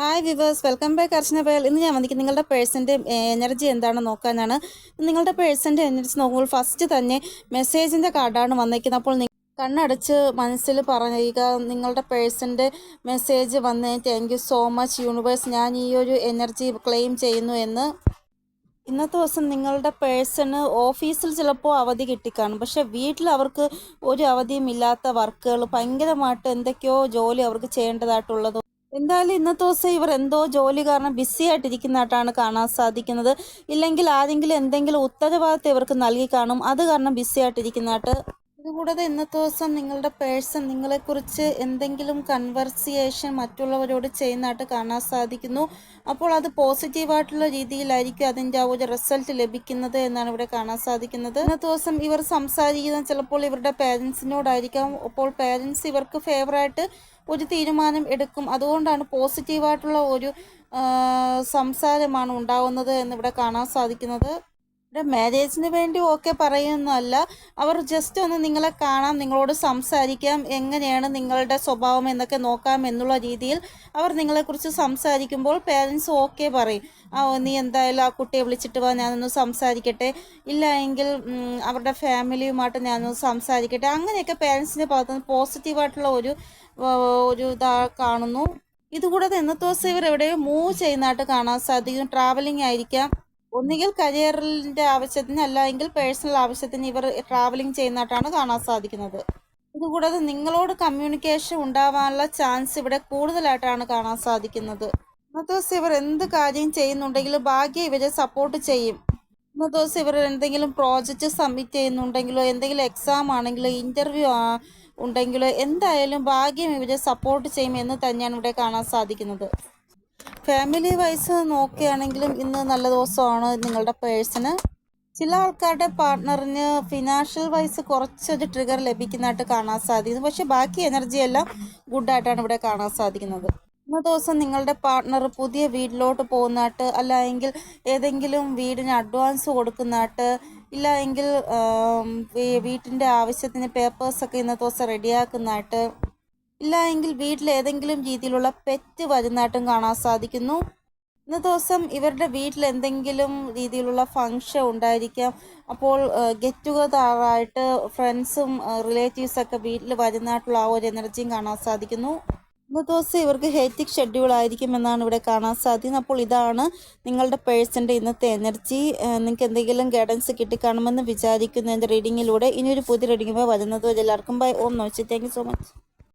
Hi viewers welcome back Archana പേൽ ഇന്ന് ഞാൻ വന്നിരിക്കുന്നത് നിങ്ങളുടെ പേഴ്സന്റെ എനർജി എന്താണെന്ന് നോക്കാനാണ്. നിങ്ങളുടെ പേഴ്സന്റെ എനർജി നോക്കുമ്പോൾ ഫസ്റ്റ് തന്നെ മെസ്സേജിന്റെ കാർഡാണ് വന്നിരിക്കുന്നത് അപ്പോൾ കണ്ണടച്ച് മനസ്സിൽ പറയുക നിങ്ങളുടെ പേഴ്സന്റെ മെസ്സേജ് വന്ന് thank you so much universe ഞാൻ ഈ ഒരു എനർജി ക്ലെയിം ചെയ്യുന്നു എന്ന്. ഇന്നത്തെ ദിവസം നിങ്ങളുടെ പേഴ്സണ് ഓഫീസിൽ ചിലപ്പോൾ അവധി കിട്ടിക്കാണും. പക്ഷേ വീട്ടിൽ അവർക്ക് ഒരു അവധിയും ഇല്ലാത്ത വർക്കുകൾ ഭയങ്കരമായിട്ട് എന്തൊക്കെയോ ജോലി അവർക്ക് ചെയ്യേണ്ടതായിട്ടുള്ളത് എന്തായാലും ഇന്നത്തെ ദിവസം ഇവർ എന്തോ ജോലി കാരണം ബിസി ആയിട്ടിരിക്കുന്നതായിട്ടാണ് കാണാൻ സാധിക്കുന്നത്. ഇല്ലെങ്കിൽ ആരെങ്കിലും എന്തെങ്കിലും ഉത്തരവാദിത്തം ഇവർക്ക് നൽകി കാണും. അത് കാരണം ബിസി ആയിട്ടിരിക്കുന്നതായിട്ട് ഇതുകൂടാതെ ഇന്നത്തെ ദിവസം നിങ്ങളുടെ പേഴ്സൺ നിങ്ങളെക്കുറിച്ച് എന്തെങ്കിലും കൺവെർസിയേഷൻ മറ്റുള്ളവരോട് ചെയ്യുന്നതായിട്ട് കാണാൻ സാധിക്കുന്നു. അപ്പോൾ അത് പോസിറ്റീവായിട്ടുള്ള രീതിയിലായിരിക്കും അതിന്റെ ആ ഒരു റിസൾട്ട് ലഭിക്കുന്നത് എന്നാണ് ഇവിടെ കാണാൻ സാധിക്കുന്നത്. ഇന്നത്തെ ദിവസം ഇവർ സംസാരിക്കുന്നത് ചിലപ്പോൾ ഇവരുടെ പേരൻസിനോടായിരിക്കാം. അപ്പോൾ പേരൻസ് ഇവർക്ക് ഫേവറായിട്ട് ഒരു തീരുമാനം എടുക്കും. അതുകൊണ്ടാണ് പോസിറ്റീവായിട്ടുള്ള ഒരു സംസാരമാണ് ഉണ്ടാവുന്നത് എന്നിവിടെ കാണാൻ സാധിക്കുന്നത്. ഇവിടെ മാരേജിന് വേണ്ടി ഓക്കെ പറയുന്നതല്ല. അവർ ജസ്റ്റ് ഒന്ന് നിങ്ങളെ കാണാം നിങ്ങളോട് സംസാരിക്കാം എങ്ങനെയാണ് നിങ്ങളുടെ സ്വഭാവം എന്നൊക്കെ നോക്കാം എന്നുള്ള രീതിയിൽ അവർ നിങ്ങളെക്കുറിച്ച് സംസാരിക്കുമ്പോൾ പേരൻസ് ഓക്കെ പറയും. ആ നീ എന്തായാലും ആ കുട്ടിയെ വിളിച്ചിട്ട് വാ ഞാനൊന്ന് സംസാരിക്കട്ടെ. ഇല്ല എങ്കിൽ അവരുടെ ഫാമിലിയുമായിട്ട് ഞാനൊന്ന് സംസാരിക്കട്ടെ. അങ്ങനെയൊക്കെ പേരൻസിന്റെ ഭാഗത്ത് നിന്ന് പോസിറ്റീവായിട്ടുള്ള ഒരു ഒരു ഇതാ കാണുന്നു. ഇതുകൂടാതെ ഇന്നത്തെ ദിവസം ഇവർ എവിടെയോ മൂവ് ചെയ്യുന്നതായിട്ട് കാണാൻ സാധിക്കും ട്രാവലിംഗ് ആയിരിക്കാം. ഒന്നുകിൽ കരിയറിന്റെ ആവശ്യത്തിന് അല്ലെങ്കിൽ പേഴ്സണൽ ആവശ്യത്തിന് ഇവർ ട്രാവലിംഗ് ചെയ്യുന്നതായിട്ടാണ് കാണാൻ സാധിക്കുന്നത്. ഇതുകൂടാതെ നിങ്ങളോട് കമ്മ്യൂണിക്കേഷൻ ഉണ്ടാവാനുള്ള ചാൻസ് ഇവിടെ കൂടുതലായിട്ടാണ് കാണാൻ സാധിക്കുന്നത്. ഇന്നത്തെ ദിവസം ഇവർ എന്ത് കാര്യം ചെയ്യുന്നുണ്ടെങ്കിലും ഭാഗ്യം ഇവരെ സപ്പോർട്ട് ചെയ്യും. ഇന്നത്തെ ദിവസം ഇവർ എന്തെങ്കിലും പ്രോജക്റ്റ് സബ്മിറ്റ് ചെയ്യുന്നുണ്ടെങ്കിലോ എന്തെങ്കിലും എക്സാം ആണെങ്കിലോ ഇന്റർവ്യൂ ഉണ്ടെങ്കിലോ എന്തായാലും ഭാഗ്യം ഇവരെ സപ്പോർട്ട് ചെയ്യും എന്ന് തന്നെയാണ് ഇവിടെ കാണാൻ സാധിക്കുന്നത്. ഫാമിലി വൈസ് നോക്കുകയാണെങ്കിലും ഇന്ന് നല്ല ദിവസമാണ് നിങ്ങളുടെ പേഴ്സണ് ചില ആൾക്കാരുടെ പാർട്ട്ണറിന് ഫിനാൻഷ്യൽ വൈസ് കുറച്ചൊരു ട്രിഗർ ലഭിക്കുന്നതായിട്ട് കാണാൻ സാധിക്കുന്നു. പക്ഷെ ബാക്കി എനർജി എല്ലാം ഗുഡായിട്ടാണ് ഇവിടെ കാണാൻ സാധിക്കുന്നത്. ഇന്ന ദിവസം നിങ്ങളുടെ പാർട്ട്ണർ പുതിയ വീട്ടിലോട്ട് പോകുന്നതായിട്ട് അല്ലെങ്കിൽ ഏതെങ്കിലും വീടിന് അഡ്വാൻസ് കൊടുക്കുന്നതായിട്ട് ഇല്ല എങ്കിൽ വീട്ടിന്റെ ആവശ്യത്തിന് പേപ്പേഴ്സൊക്കെ ഇന്നത്തെ ദിവസം റെഡിയാക്കുന്നതായിട്ട് ഇല്ല എങ്കിൽ വീട്ടിൽ ഏതെങ്കിലും രീതിയിലുള്ള പെറ്റ് വരുന്നതായിട്ടും കാണാൻ സാധിക്കുന്നു. ഇന്ന ദിവസം ഇവരുടെ വീട്ടിൽ എന്തെങ്കിലും രീതിയിലുള്ള ഫങ്ഷൻ ഉണ്ടായിരിക്കാം. അപ്പോൾ ഗെറ്റ് ടുഗദറായിട്ട് ഫ്രണ്ട്സും റിലേറ്റീവ്സൊക്കെ വീട്ടിൽ വരുന്നതായിട്ടുള്ള ആ ഒരു എനർജിയും കാണാൻ സാധിക്കുന്നു. ഇന്ന് ദിവസം ഇവർക്ക് ഹെറ്റിക് ഷെഡ്യൂൾ ആയിരിക്കും എന്നാണ് ഇവിടെ കാണാൻ സാധിക്കുന്നത്. അപ്പോൾ ഇതാണ് നിങ്ങളുടെ പേഴ്സന്റെ ഇന്നത്തെ എനർജി നിങ്ങൾക്ക് എന്തെങ്കിലും ഗൈഡൻസ് കിട്ടിക്കാണുമെന്ന് വിചാരിക്കുന്നു എന്റെ റീഡിങ്ങിലൂടെ ഇനിയൊരു പുതിയ റീഡിങ്ങുമായി വരുന്നത് എല്ലാവർക്കും ബൈ ഓം നോച്ചി താങ്ക് സോ മച്ച്